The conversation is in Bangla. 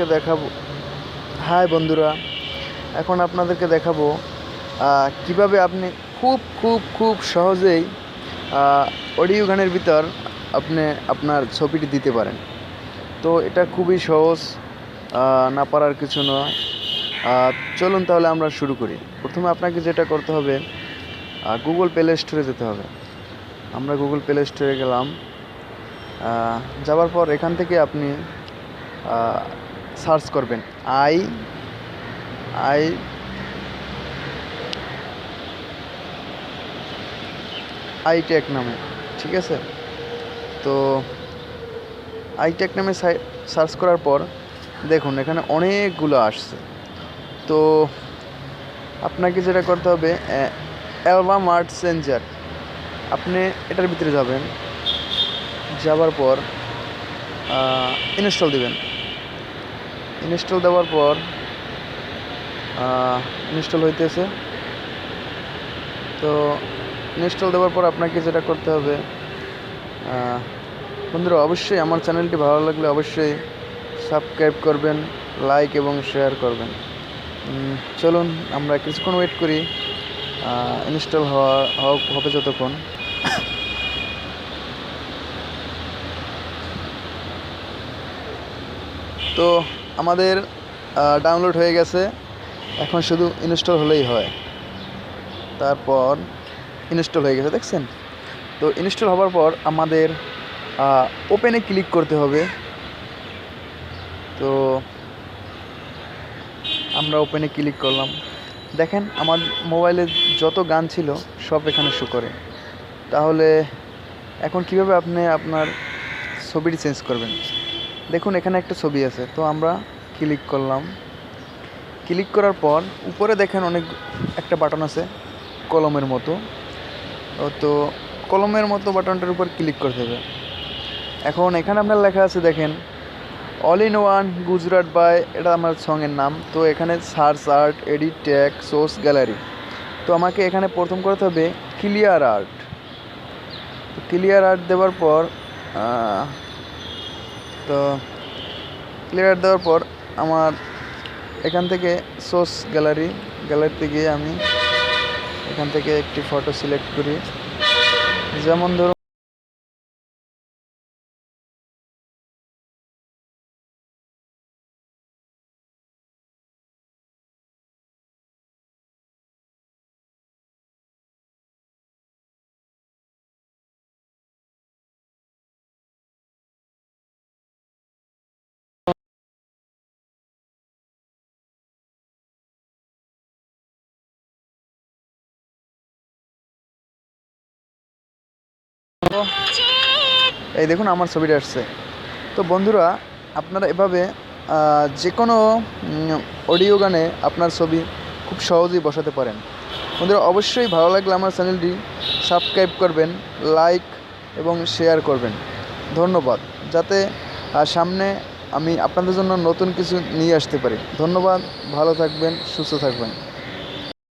আপনাদেরকে দেখাবো। হাই বন্ধুরা, এখন আপনাদেরকে দেখাবো কীভাবে আপনি খুব খুব খুব সহজেই অডিও গানের ভিতর আপনি আপনার ছবিটি দিতে পারেন। তো এটা খুবই সহজ না পারার কিছু নয়। চলুন তাহলে আমরা শুরু করি। প্রথমে আপনাকে যেটা করতে হবে গুগল প্লে স্টোরে যেতে হবে। আমরা গুগল প্লে স্টোরে গেলাম। যাওয়ার পর এখান থেকে আপনি সার্চ করবেন। আই আই আইটেক নামে, ঠিক আছে? তো আইটেক নামে সার্চ করার পর দেখুন, এখানে অনেকগুলো আসছে। তো আপনাকে যেটা করতে হবে অ্যালবাম আর্ট চেঞ্জার আপনি এটার ভিতরে যাবেন যাওয়ার পর ইনস্টল দিবেন। ইনস্টল দেওয়ার পর ইনস্টল হইতেছে। তো ইনস্টল দেওয়ার পর আপনাকে যেটা করতে হবে বন্ধুরা, অবশ্যই আমার চ্যানেলটি ভালো লাগলে অবশ্যই সাবস্ক্রাইব করবেন, লাইক এবং শেয়ার করবেন। চলুন, আমরা কিছুক্ষণ ওয়েট করি ইনস্টল হওয়া- হবে যতক্ষণ। তো আমাদের ডাউনলোড হয়ে গেছে। এখন শুধু ইনস্টল হলেই হয়। তারপর ইনস্টল হয়ে গেছে, দেখছেন? তো ইনস্টল হওয়ার পর আমাদের ওপেনে ক্লিক করতে হবে। তো আমরা ওপেনে ক্লিক করলাম। দেখেন, আমার মোবাইলে যত গান ছিল, সব এখানে শো করে। তাহলে এখন কীভাবে আপনি আপনার ছবিটি চেঞ্জ করবেন? দেখুন, এখানে একটা ছবি আছে। তো আমরা ক্লিক করলাম। ক্লিক করার পর উপরে দেখেন অনেক একটা বাটন আছে, কলমের মতো। তো কলমের মতো বাটনটার উপর ক্লিক করতে হবে। এখন এখানে আপনার লেখা আছে, দেখেন all in one Gujarat by এটা আমার সঙের নাম। তো এখানে search art edit tag source gallery তো আমাকে এখানে প্রথম করতে হবে ক্লিয়ার আর্ট ক্লিয়ার আর্ট দেওয়ার পর তো ক্লিয়ার দেওয়ার পর আমার এখান থেকে সোর্স গ্যালারি গ্যালারিতে গিয়ে আমি এখান থেকে একটি ফটো সিলেক্ট করি। যেমন ধরুন এই দেখুন, আমার ছবিটা আসছে। তো বন্ধুরা, আপনারা এভাবে যে কোনো অডিও গানে আপনার ছবি খুব সহজেই বসাতে পারেন। বন্ধুরা, অবশ্যই ভালো লাগলে আমার চ্যানেলটি সাবস্ক্রাইব করবেন, লাইক এবং শেয়ার করবেন। ধন্যবাদ। যাতে সামনে আমি আপনাদের জন্য নতুন কিছু নিয়ে আসতে পারি। ধন্যবাদ, ভালো থাকবেন, সুস্থ থাকবেন।